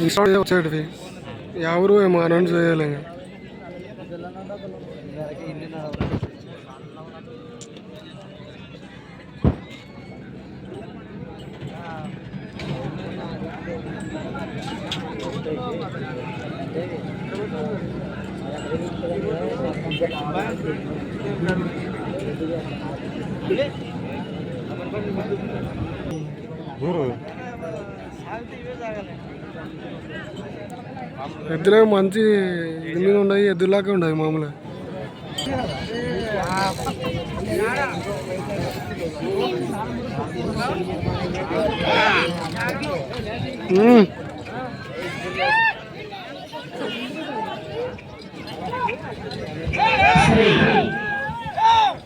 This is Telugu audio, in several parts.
ఇన్స్టాల్ వచ్చేటివి ఎవరు ఏమో అనౌన్స్ చేయాలి ఇంకా. ఎద్దులే మంచి ఇల్లు ఉన్నాయి ఎద్దులాగా ఉన్నాయి మామూలుగా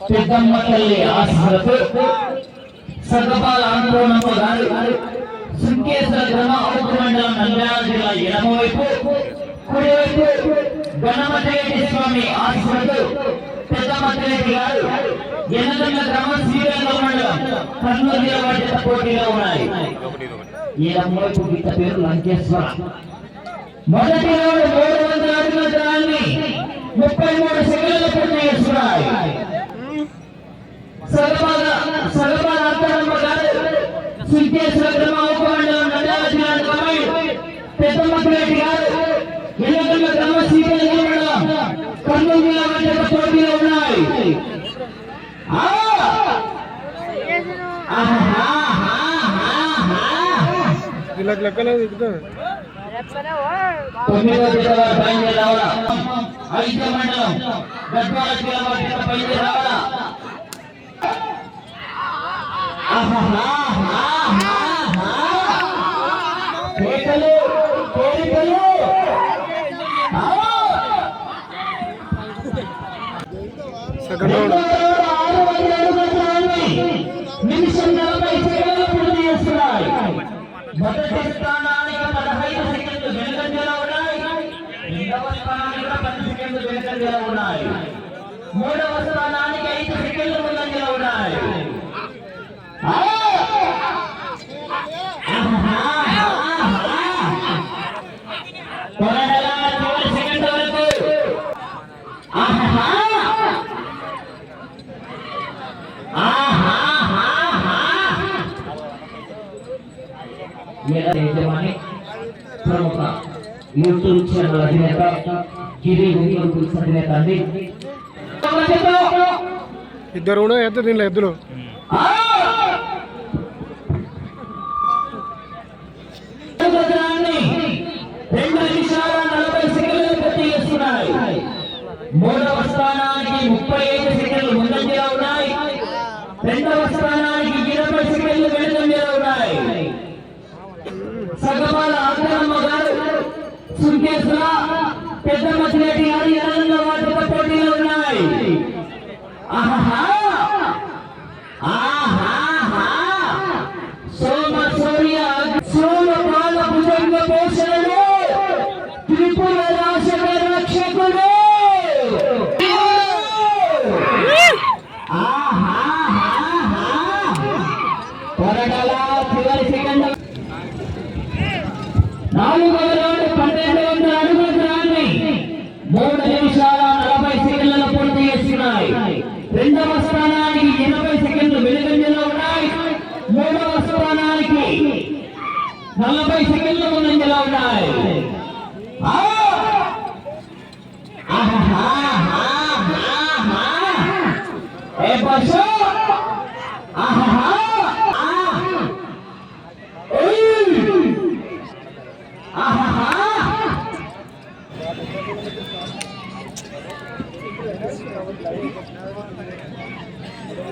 పెద్దమ్మ తల్లి ఆశలతో సర్వపాల ఆందోళనము గారు శృంకేశ్వర గ్రామ అవుకు మండలం నంద్యాల జిల్లా ఎడమవైపు కుడివైపు గణమతరెడ్డి స్వామి ఆశలతో పెద్దమ్మతరెడ్డి గారు ఎనగండ్ల గ్రామం శ్రీరంగం మండలం కర్నూలు జిల్లా వాటి పోటీలో ఉన్నాయి ఎడమవైపు గీత పేరు లంకేశ్వర మొదటి రౌండ్ మూడు వందల అడుగుల దూరాన్ని ముప్పై మూడు సెకండ్ల పూర్తి చేస్తున్నాయి సగపాద సగపాద ఆహాహాహాహాహా. కేకలు కోరికలు ఆ! సెకండ్ రౌండ్ యజమాని ప్రముఖ యూట్యూబ్ ఛానల్ అధినేత గిరి యూట్యూబ్ అధినేత అండి. ఇద్దరు కూడా ఎద్దు దీనిలో ఎద్దులు మూడు నిమిషాల నలభై సెకండ్లలో పూర్తి చేస్తున్నాయి. రెండవ స్థానానికి ఎనభై సెకండ్లు వెనుకంజలో ఉన్నాయి. మూడవ స్థానానికి నలభై సెకండ్లు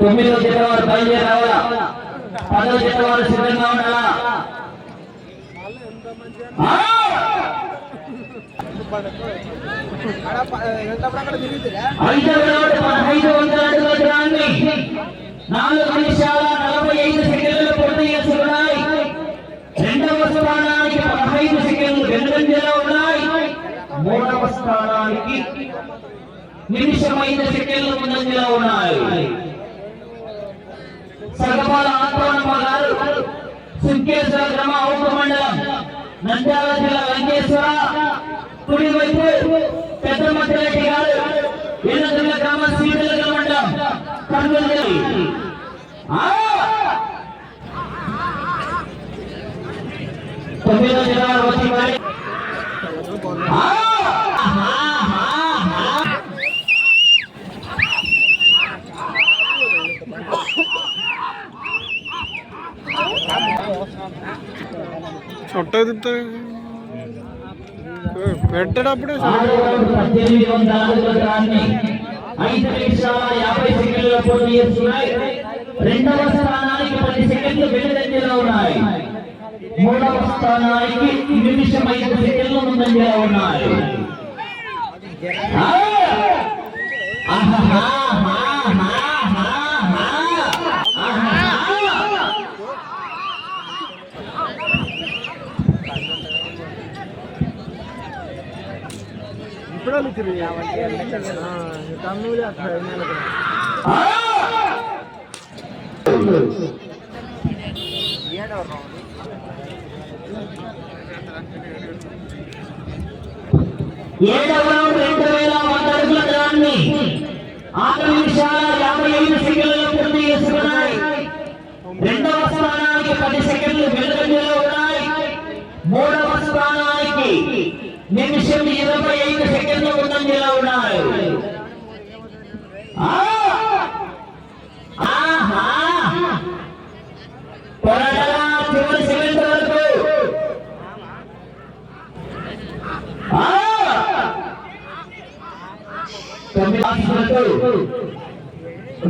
తొమ్మిదో జత వారు బయలుదేరి రావాలా? పదో జత వారు సిద్ధంగా ఉండాలా? నాలుగు నిమిషాల నలభై ఐదు సెకండ్లు పూర్తి చేస్తున్నాయి రెండవ స్థానానికి పదహైదు సెకండ్లు వెనుకంజలో ఉన్నాయి. మూడవ స్థానానికి నిమిషం ఐదు సెకండ్లు ముందంజలో ఉన్నాయి. సగపాల ఆత్మానమ్మ గారు సుంకేశ్వర గ్రామ ఔక మండలం నంద్యాల జిల్లా వెంకటేశ్వర. కుడి వైపు పెద్ద మధ్యరెడ్డి గారు వీళ్ళ గ్రామ సీతల మండలం కర్నూలు జిల్లా. తొమ్మిదో జిల్లా వచ్చి మరి ఆ! ఆహా, ఆహా, ఆహా. చుట్ట తిప్పుతా పెట్టేటప్పుడే ఆరో రౌండ్ పద్దెనిమిది వందల అడుగుల దూరాన్ని ఐదు నిమిషాల యాభై సెకండ్ల పోటీ పెట్టడప్పుడే రెండవ స్థానానికి పది సెకండ్లు వెనుదంజలో ఉన్నాయి మూడవ స్థానానికి నిమిషం ఐదు సెకండ్లు ముందంజలో ఉన్నాయి. ఆహా! ఇప్పుడే తమ్ముడు అక్కడ ఏడవ రెండు వేల వంద అడుగుల ఆరు నిమిషాల యాభై ఐదు పూర్తి చేసుకున్నాయి. రెండవ స్థానానికి పది సెకండ్లు వెనుకంజలో ఉన్నాయి. మూడవ ఇరవై ఐదు సెకండ్లు ముందంజలో ఉన్నాయి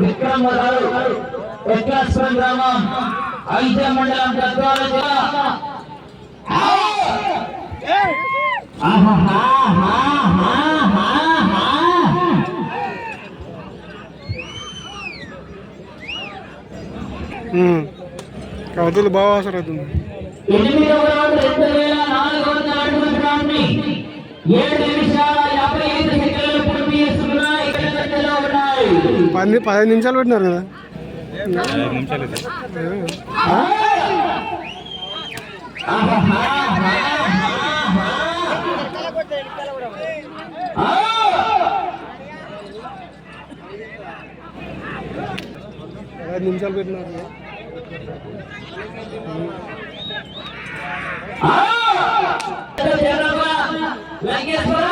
విక్రమ్ గారు వెంకటేశ్వరం గ్రామం ఐదు మండలం గద్వాల జిల్లా. కవితలు బాగా అవసరం అవుతుంది నిమిషాల పది పదిహేను నిమిషాలు పెట్టినారు కదా ఆ! ఆహాహాహాహాహా. ఆ! పదిహేను నిమిషాలు పెట్టినారు కదా. ఆ! జరగ లంకేశ్వర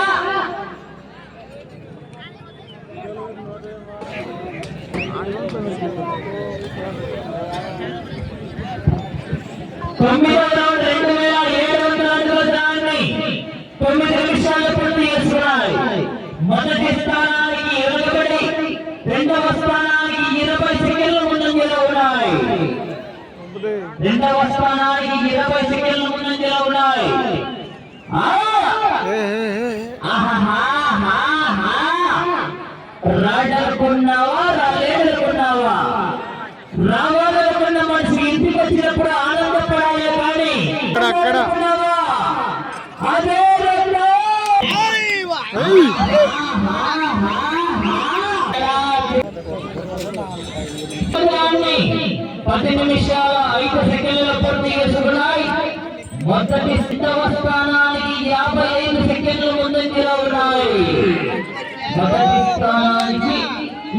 తొమ్మిదవ రౌండ్ రెండు వేల ఏడు వందల అడుగుల దాన్ని తొమ్మిది నిమిషాలు పూర్తి చేసుకున్నాయి మొదటి స్థానానికి ఇరవై రెండవ స్థానానికి ఇరవై సెకండ్లు ముందంజలో ఉన్నాయి. రెండవ స్థానానికి ఇరవై సెకండ్లు ముందంజలో ఉన్నాయి. రాడనుకున్నావా రాలేదనుకున్నావా రావాలనుకున్న మనిషి ఇంటికి వచ్చినప్పుడు ఆనందపడాలి కానీ? అదే పది నిమిషాల ఐదు సెకండ్ల పూర్తి చేసుకున్నాయి. మొదటి సిద్ధవ స్థానానికి యాభై ఐదు సెకండ్లు ముందంజలో ఉన్నాయి. మొదటి స్థానానికి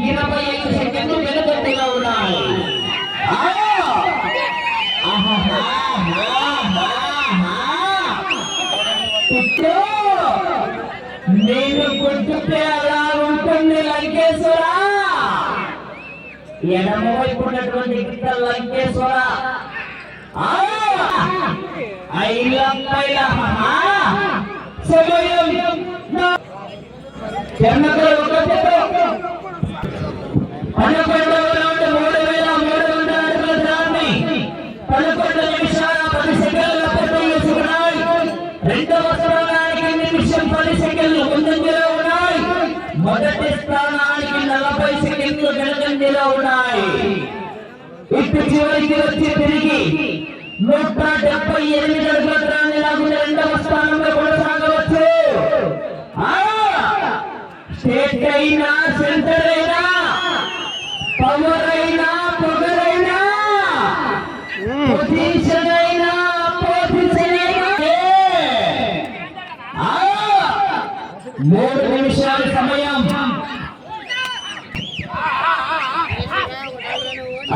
ఇరవై ఐదు సెకండ్లు వెనుక ఉంటే అలా ఉంటుంది లంకేశ్వర. ఎడమ వైపు ఉన్నటువంటి గిట్ట లంకేశ్వర. చెన్నకలు చివరికి వచ్చి తిరిగి నూట డెబ్బై ఎనిమిది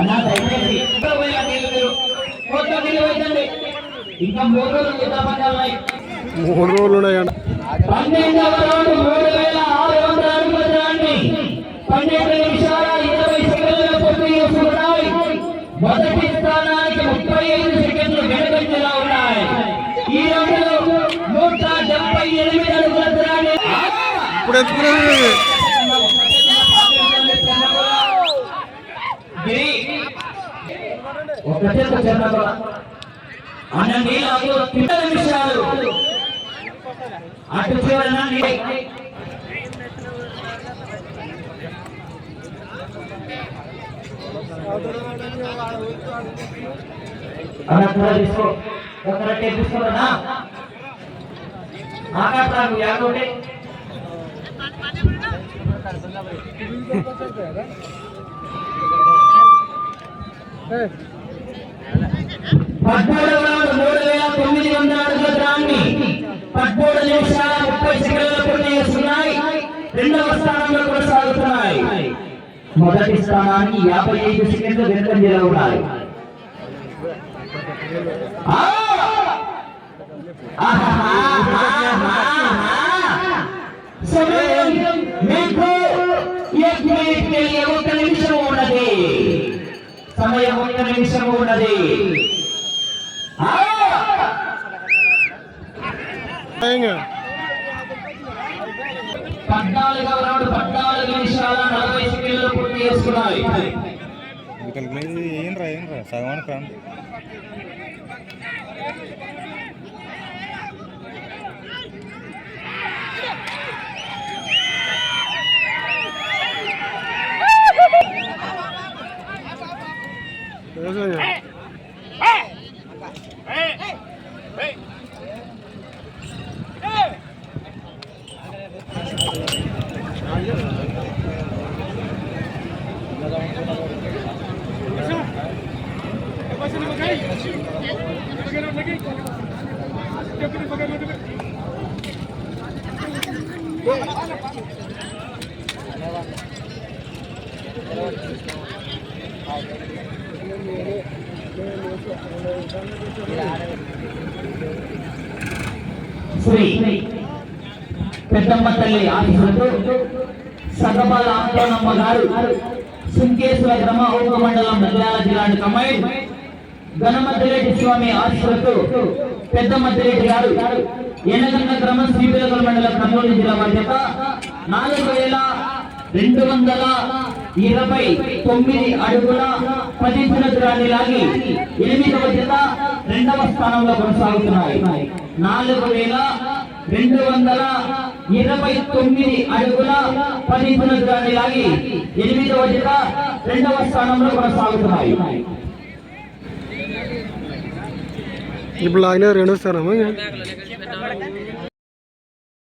అన్నా దయచేసి ఇంకా మూడు రోజులు యుద్ధ పందాలు ఉన్నాయి మూడు రోజులు పన్నెండవ రౌండ్ మూడు వేల ఆరు వందల పన్నెండు నిమిషాల ఇరవై సెకండ్లు పూర్తి చేసుకున్నాయి మొదటి స్థానానికి ముప్పై ఐదు సెకండ్లు ఉన్నాయి ఈ నూట డెబ్బై ఎనిమిది అడుగుల ఇప్పుడు ఎత్తుకునేది గిరి, ఒక చేత చెన్నగొల. అన్న నీళ్ళు కింద నిమిషాలు అటు చివరన నీళ్ళు? అలా కూడా తీసుకో. ఒక రొట్టె తీసుకోనా? ఆకాశాలు యాగోటే పద్మూడు మూడు వేల తొమ్మిది వందల అడుగుల దాన్ని పద్మూడు నిమిషాల ముప్పై సెకండ్లు మొదటి స్థానానికి యాభై ఐదు సెకండ్లు వెనుక నిలబడాలి. సమయం ఒక నిమిషం ఉన్నది. సమయం ఒక నిమిషం ఉన్నది. పద్నాలుగవ రౌండ్ పద్నాలుగు నిమిషాల నలభై సెకండ్లు పూర్తి చేసుకున్నాయి ఇతనికి లేదు ఏం రా ఏం రా సగమానికి రాను వ్యవసాయం శ్రీ పెద్దమ్మ తల్లి ఆశీస్సులతో సగపాల అంకోనమ్మ గారు సుంకేశ్వర గ్రామ ఉప మండలం నంద్యాల జిల్లాని కమ్మాయి గణమద్దిరెడ్డి స్వామి ఆశీస్సులతో పెద్దమద్దిరెడ్డి గారు ఎనగన్న గ్రామం శ్రీపిలకల మండలం కర్నూలు జిల్లా బాధ్యత నాలుగు వేల రెండు వందల ఇరవై తొమ్మిది అడుగుల పది దూరాన్ని లాగి ఎనిమిదవ జత రెండవ స్థానంలో కొనసాగుతున్నాయి. నాలుగు వేల రెండు వందల ఇరవై తొమ్మిది అడుగుల పది దూరాన్ని లాగి ఎనిమిదవ జత రెండవ స్థానంలో కొనసాగుతున్నాయి. ఇప్పుడు లాగిన రెండో స్థానమా?